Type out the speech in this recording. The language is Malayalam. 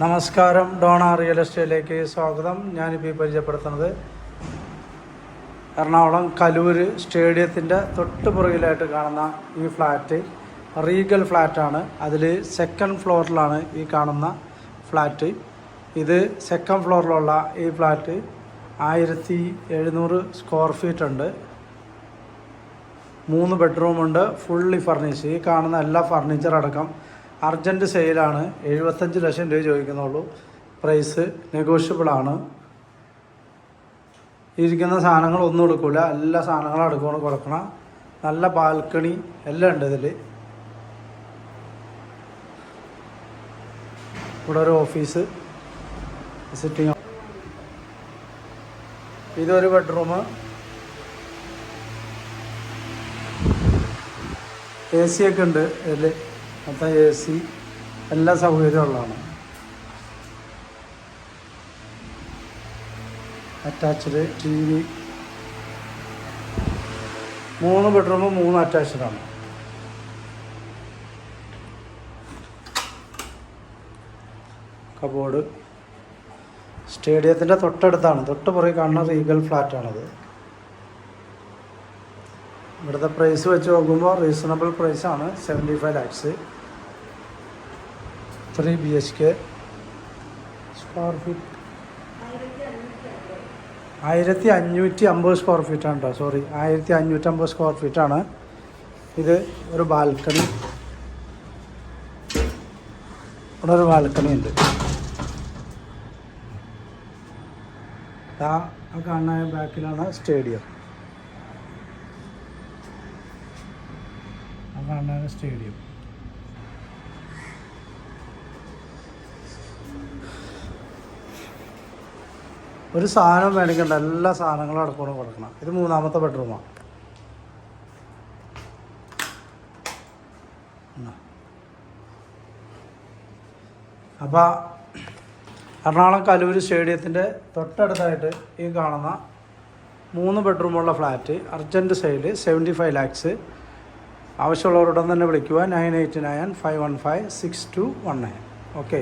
നമസ്കാരം. ഡോണ റിയൽ എസ്റ്റേറ്റിലേക്ക് സ്വാഗതം. ഞാനിപ്പോൾ പരിചയപ്പെടുത്തുന്നത് എറണാകുളം കലൂര് സ്റ്റേഡിയത്തിന്റെ തൊട്ട് പുറകിലായിട്ട് കാണുന്ന ഈ ഫ്ലാറ്റ്. റീഗൽ ഫ്ലാറ്റാണ്. അതിൽ സെക്കൻഡ് ഫ്ലോറിലാണ് ഈ കാണുന്ന ഫ്ലാറ്റ്. ഇത് സെക്കൻഡ് ഫ്ലോറിലുള്ള ഈ ഫ്ലാറ്റ് ആയിരത്തി എഴുന്നൂറ് സ്ക്വയർ ഫീറ്റ് ഉണ്ട്. മൂന്ന് ബെഡ്റൂമുണ്ട് ഫുള്ളി ഫർണിഷ് ഈ കാണുന്ന എല്ലാ ഫർണിച്ചർ അടക്കം അർജന്റ് സെയിലാണ് എഴുപത്തഞ്ച് ലക്ഷം രൂപ ചോദിക്കുന്നുള്ളൂ. പ്രൈസ് നെഗോഷ്യബിൾ ആണ്. ഇരിക്കുന്ന സാധനങ്ങൾ ഒന്നും എടുക്കില്ല എല്ലാ സാധനങ്ങളും എടുക്കുകയാണ് കൊടുക്കണം. നല്ല ബാൽക്കണി എല്ലാം ഉണ്ട് ഇതിൽ ഇവിടെ ഒരു ഓഫീസ് സിറ്റിംഗ്. ഇതൊരു ബെഡ്റൂം. എ സി ഒക്കെ ഉണ്ട് ഇതിൽ മൊത്തം എ സി എല്ലാ സൗകര്യവും അറ്റാച്ച്ഡ് ടി വി. മൂന്ന് ബെഡ്റൂം മൂന്ന് അറ്റാച്ച്ഡ് ആണ്. കബോർഡ് സ്റ്റേഡിയത്തിന്റെ തൊട്ടടുത്താണ്. തൊട്ട് പുറകെ കാണുന്ന റീഗൽ ഫ്ലാറ്റാണത് ഇവിടുത്തെ പ്രൈസ് വെച്ച് നോക്കുമ്പോൾ റീസണബിൾ പ്രൈസാണ് seventy five lakhs three B H K square feet ആയിരത്തി അഞ്ഞൂറ്റി അമ്പത് സ്ക്വയർ ഫീറ്റാണ് കേട്ടോ സോറി ആയിരത്തി അഞ്ഞൂറ്റമ്പത് സ്ക്വയർ ഫീറ്റാണ് ഇത് ഒരു ബാൽക്കണി ഇവിടെ ഒരു ബാൽക്കണി ഉണ്ട്. ആ കാണാൻ ബാക്കിലാണ് സ്റ്റേഡിയം ആ സ്റ്റേഡിയം. ഒരു സാധനം മേടിക്കണ്ട എല്ലാ സാധനങ്ങളും അടക്കം കൊടുക്കണം. ഇത് മൂന്നാമത്തെ ബെഡ്റൂമാണ് അപ്പോൾ എറണാകുളം കലൂര് സ്റ്റേഡിയത്തിന്റെ തൊട്ടടുത്തായിട്ട് ഈ കാണുന്ന മൂന്ന് ബെഡ്റൂമുള്ള flat urgent sale seventy five lakhs ആവശ്യമുള്ളവരുടൻ തന്നെ വിളിക്കുക nine eight nine five one five six two one nine okay